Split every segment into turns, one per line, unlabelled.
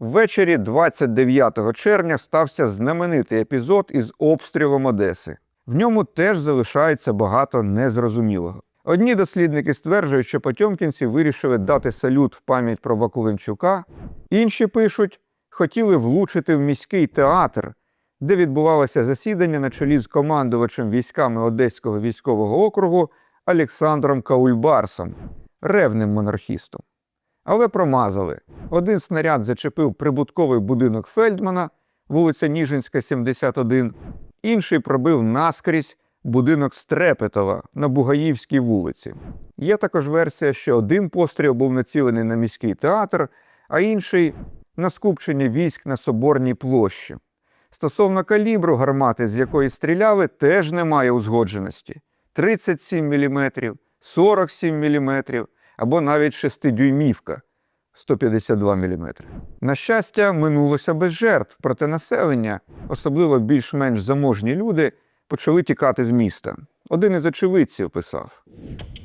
Ввечері 29 червня стався знаменитий епізод із обстрілом Одеси. В ньому теж залишається багато незрозумілого. Одні дослідники стверджують, що потьомкінці вирішили дати салют в пам'ять про Вакуленчука, інші пишуть, хотіли влучити в міський театр, де відбувалося засідання на чолі з командувачем військами Одеського військового округу Олександром Каульбарсом, ревним монархістом. Але промазали. Один снаряд зачепив прибутковий будинок Фельдмана, вулиця Ніжинська, 71, інший пробив наскрізь будинок Стрепетова на Бугаївській вулиці. Є також версія, що один постріл був націлений на міський театр, а інший на скупчення військ на Соборній площі. Стосовно калібру гармати, з якої стріляли, теж немає узгодженості: 37 мм, 47 мм або навіть 6-дюймівка 152 мм. На щастя, минулося без жертв, проте населення, особливо більш-менш заможні люди, почали тікати з міста. Один із очевидців писав: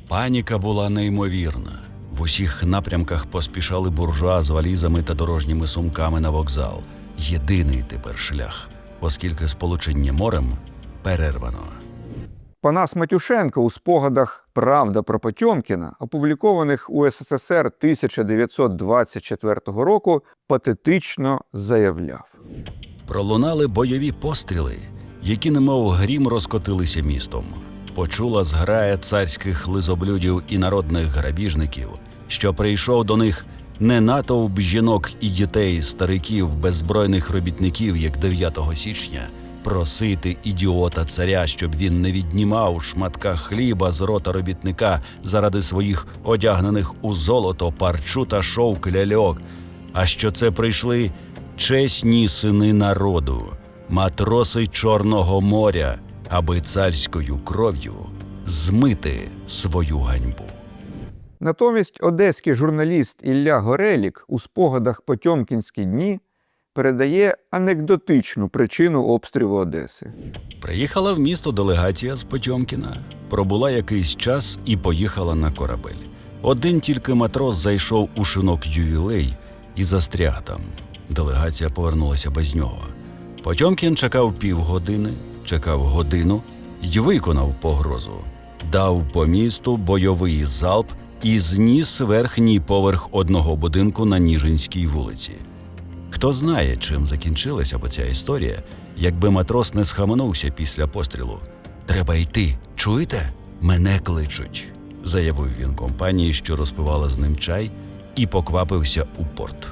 Паніка була неймовірна. В усіх напрямках поспішали буржуа з валізами та дорожніми сумками на вокзал. Єдиний тепер шлях, оскільки сполучення морем перервано.
Панас Матюшенко у спогадах Правда про Потьомкіна, опублікованих у СССР 1924 року, патетично заявляв.
Пролунали бойові постріли, які немов грім розкотилися містом. Почула зграя царських лизоблюдів і народних грабіжників, що прийшов до них не натовп жінок і дітей, стариків, беззбройних робітників, як 9 січня, просити ідіота царя, щоб він не віднімав шматка хліба з рота робітника заради своїх одягнених у золото, парчу та шовк ляльок, а що це прийшли чесні сини народу, матроси Чорного моря, аби царською кров'ю змити свою ганьбу.
Натомість одеський журналіст Ілля Горелік у спогадах Потьомкінські дні передає анекдотичну причину обстрілу Одеси.
Приїхала в місто делегація з Потьомкіна, пробула якийсь час і поїхала на корабель. Один тільки матрос зайшов у шинок ювілей і застряг там. Делегація повернулася без нього. Потьомкін чекав півгодини, чекав годину й виконав погрозу. Дав по місту бойовий залп і зніс верхній поверх одного будинку на Ніжинській вулиці. Хто знає, чим закінчилася б ця історія, якби матрос не схаменувся після пострілу. Треба йти, чуєте? Мене кличуть, заявив він компанії, що розпивала з ним чай, і поквапився у порт.